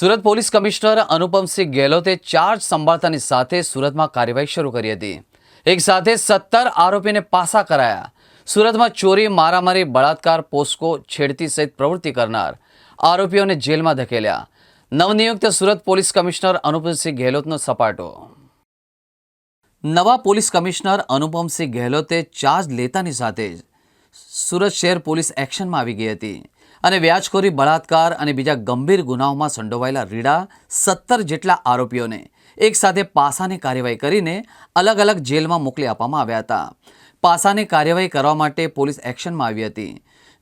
Surat police commissioner Anupamsinh ગેહલોતે charge સંભાળતાની સાથે સુરતમાં કાર્યવાહી શરૂ કરી હતી. એક સાથે સત્તર આરોપીને પાસા કરાયા. સુરતમાં ચોરી, મારામારી, બળાત્કાર, પોસ્કો છેડતી સહિત પ્રવૃત્તિ કરનાર આરોપીઓને જેલમાં ધકેલ્યા. નવનિયુક્ત સુરત પોલીસ કમિશનર અનુપમસિંહ ગેહલોતનો સપાટો. નવા પોલીસ કમિશનર અનુપમસિંહ ગેહલોતે ચાર્જ લેતાની સાથે જ સુરત શહેર પોલીસ એક્શનમાં આવી ગઈ હતી. અને વ્યાજખોરી, બળાત્કાર અને બીજા ગંભીર ગુનાઓમાં સંડોવાયેલા રીડા સત્તર જેટલા આરોપીઓને એકસાથે પાસાની કાર્યવાહી કરીને અલગ અલગ જેલમાં મોકલી આપવામાં આવ્યા હતા. પાસાની કાર્યવાહી કરવા માટે પોલીસ એક્શનમાં આવી હતી.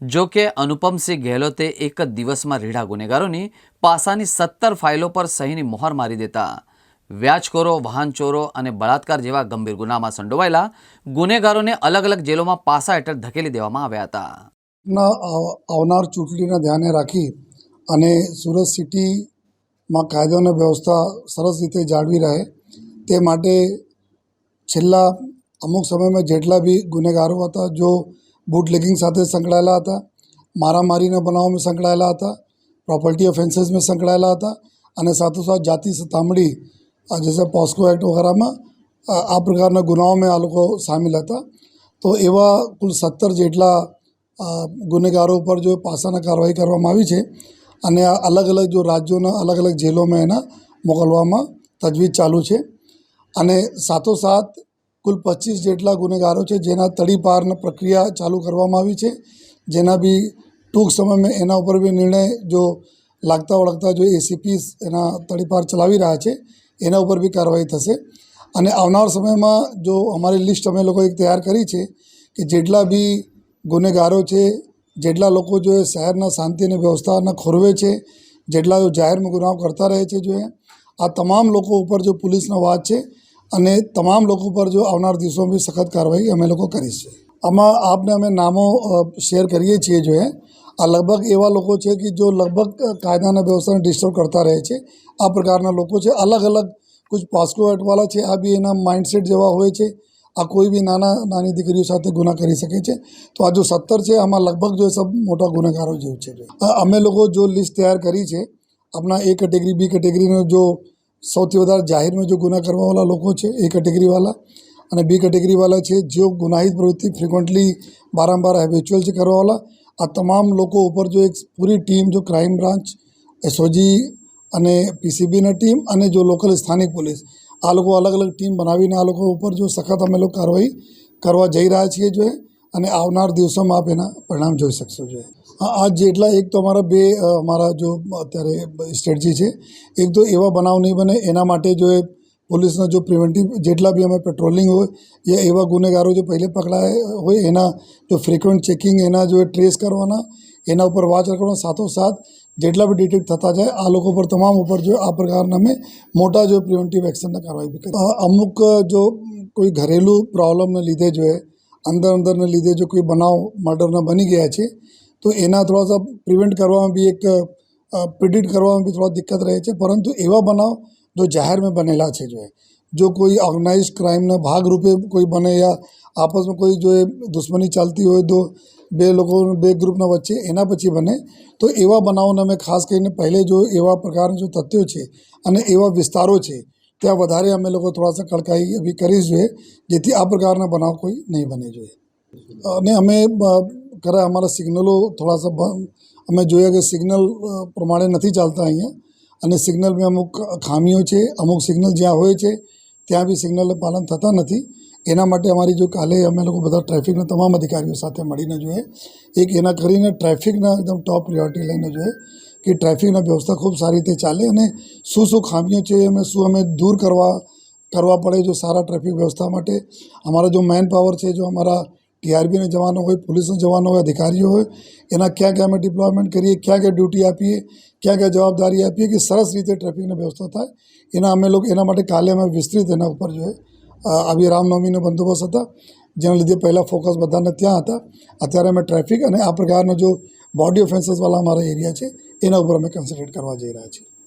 જો કે અનુપમસિંહ ગેહલોતે એક જ દિવસમાં રીડા ગુનેગારોની પાસાની સત્તર ફાઇલો પર સહીની મોહર મારી દેતા. વ્યાજખોરો વાહન ચોરો અને બળાત્કાર જેવા ગંભીર ગુનામાં સંડોવાયેલા ગુનેગારોને અલગ અલગ જેલોમાં પાસા હેઠળ ધકેલી દેવામાં આવ્યા હતા. ના આવનાર ચૂંટણીને ધ્યાને રાખી અને સુરત સિટીમાં કાયદો અને વ્યવસ્થા સરસ રીતે જાળવી રહે તે માટે છેલ્લા અમુક સમયમાં જેટલા બી ગુનેગારો હતા, જો બુટલેગિંગ સાથે સંકળાયેલા હતા, મારામારીના બનાવોમાં સંકળાયેલા હતા, પ્રોપર્ટી ઓફેન્સીસમાં સંકળાયેલા હતા અને સાથોસાથ જાતિ સતામણી જૈસે પોસ્કો એક્ટ વગેરેમાં આ પ્રકારના ગુનાઓમાં આ લોકો સામેલ હતા. તો એવા કુલ સત્તર જેટલા ગુનેગારો ઉપર જો પાસાના કાર્યવાહી કરવામાં આવી છે અને અલગ અલગ જો રાજ્યોના અલગ અલગ જેલોમાં એના મોકલવામાં તજવીજ ચાલુ છે. અને સાથોસાથ કુલ પચીસ જેટલા ગુનેગારો છે જેના તડીપારના પ્રક્રિયા ચાલુ કરવામાં આવી છે. જેના બી ટૂંક સમયમાં એના ઉપર બી નિર્ણય જો લાગતા ઓળખતા જો એસીપી એના તડીપાર ચલાવી રહ્યા છે એના ઉપર બી કાર્યવાહી થશે. અને આવનાર સમયમાં જો અમારી લિસ્ટ અમે લોકો તૈયાર કરી છે કે જેટલા બી ગુનેગારો છે, જેટલા લોકો જો એ શહેરના શાંતિ અને વ્યવસ્થાને ખોરવે છે, જેટલા જો જાહેરમાં ગુનાઓ કરતા રહે છે જો એ, આ તમામ લોકો ઉપર જો પોલીસનો વાત છે અને તમામ લોકો પર જો આવનાર દિવસોમાં બી સખત કાર્યવાહી અમે લોકો કરીશું આમાં આપને અમે નામો શેર કરીએ છીએ જો એ. આ લગભગ એવા લોકો છે કે જો લગભગ કાયદાના વ્યવસ્થાને ડિસ્ટર્બ કરતા રહે છે. આ પ્રકારના લોકો છે અલગ અલગ કુછ પાસ્કો એટવાલા છે, આ બી એના માઇન્ડસેટ જેવા હોય છે. આ કોઈ બી નાના, નાની દીકરીઓ સાથે ગુના કરી શકે છે. તો આ જો સત્તર છે, આમાં લગભગ જો સબ મોટા ગુનેગારો જેવું છે. અમે લોકો જો લિસ્ટ તૈયાર કરી છે, આપણા એ કેટેગરી, બી કેટેગરીનો જો સૌથી વધારે જાહેરમાં જો ગુના કરવાવાળા લોકો છે, એ કેટેગરીવાળા અને બી કેટેગરીવાળા છે, જેઓ ગુનાહિત પ્રવૃત્તિ ફ્રિકવન્ટલી વારંવાર હેબિચ્યુઅલ છે કરવાવાળા, આ તમામ લોકો ઉપર જો એક પૂરી ટીમ, જો ક્રાઇમ બ્રાન્ચ એસઓજી અને પીસીબીની ટીમ અને જો લોકલ સ્થાનિક પોલીસ આ લોકો અલગ અલગ ટીમ બનાવીને આ લોકો ઉપર જો સખત અમે લોકો કાર્યવાહી કરવા જઈ રહ્યા છીએ જો અને આવનાર દિવસોમાં આપ એના પરિણામ જોઈ શકશો જોઈએ. આ જેટલા એક તો અમારા બે અમારા જો અત્યારે સ્ટ્રેટજી છે, એક તો એવા બનાવ નહીં બને, એના માટે જો એ પોલીસના જો પ્રિવેન્ટિવ જેટલા બી અમે પેટ્રોલિંગ હોય યા એવા ગુનેગારો જો પહેલે પકડાયા હોય, એના જો ફ્રિકવન્ટ ચેકિંગ, એના જો ટ્રેસ કરવાના, એના ઉપર વાચ રાખવાનો સાથોસાથ જેટલા બી ડિટેક્ટ થતા જાય, આ લોકો પર તમામ ઉપર જો આ પ્રકારના અમે મોટા જો પ્રિવેન્ટિવ એક્શનના કાર્યવાહી બી અમુક જો કોઈ ઘરેલું પ્રોબ્લમને લીધે જો અંદર અંદરને લીધે જો કોઈ બનાવ મર્ડરના બની ગયા છે, તો એના થોડા સા પ્રિવેન્ટ કરવામાં બી એક પ્રિડિક્ટ કરવામાં બી થોડા દિક્કત રહે છે, પરંતુ એવા બનાવ જો જાહેરમાં બનેલા છે જો જો કોઈ ઓર્ગેનાઇઝ ક્રાઇમના ભાગરૂપે કોઈ બને યા આપસમાં કોઈ જો દુશ્મની ચાલતી હોય તો બે લોકો બે ગ્રુપના વચ્ચે એના પછી બને. તો એવા બનાવોને અમે ખાસ કરીને પહેલે જો એવા પ્રકારના જો તથ્યો છે અને એવા વિસ્તારો છે, ત્યાં વધારે અમે લોકો થોડાસા કડકાઈ એવી કરી જોઈએ, જેથી આ પ્રકારના બનાવ કોઈ નહીં બને જોઈએ. અને અમે કરે અમારા સિગ્નલો થોડાસા અમે જોયા કે સિગ્નલ પ્રમાણે નથી ચાલતા અહીંયા. અને સિગ્નલમાં અમુક ખામીઓ છે, અમુક સિગ્નલ જ્યાં હોય છે, ત્યાં બી સિગ્નલનું પાલન થતા નથી. એના માટે અમારી જો કાલે અમે લોકો બધા ટ્રાફિકના તમામ અધિકારીઓ સાથે મળીને જોઈએ એક એના કરીને ટ્રાફિકના એકદમ ટોપ પ્રિયોરિટી લઈને જોઈએ કે ટ્રાફિકના વ્યવસ્થા ખૂબ સારી રીતે ચાલે અને શું શું ખામીઓ છે અમે શું અમે દૂર કરવા કરવા પડે જો સારા ટ્રાફિક વ્યવસ્થા માટે. અમારા જો મેન પાવર છે, જો અમારા ટીઆરબીના જવાનો હોય, પોલીસના જવાનો હોય, અધિકારીઓ હોય, એના ક્યાં ક્યાં અમે ડિપ્લોયમેન્ટ કરીએ, ક્યાં ક્યાં ડ્યુટી આપીએ, ક્યાં ક્યાં જવાબદારી આપીએ કે સરસ રીતે ટ્રાફિકની વ્યવસ્થા થાય, એના અમે લોકો, એના માટે કાલે અમે વિસ્તૃત એના ઉપર જોઈએ આવી રામનવમીનો બંદોબસ્ત હતા. જેના લીધે પહેલાં ફોકસ બધાને ત્યાં હતા. અત્યારે અમે ટ્રાફિક અને આ પ્રકારનો જો બોડી ઓફેન્સીસવાળા અમારા એરિયા છે, એના ઉપર અમે કન્સન્ટ્રેટ કરવા જઈ રહ્યા છીએ.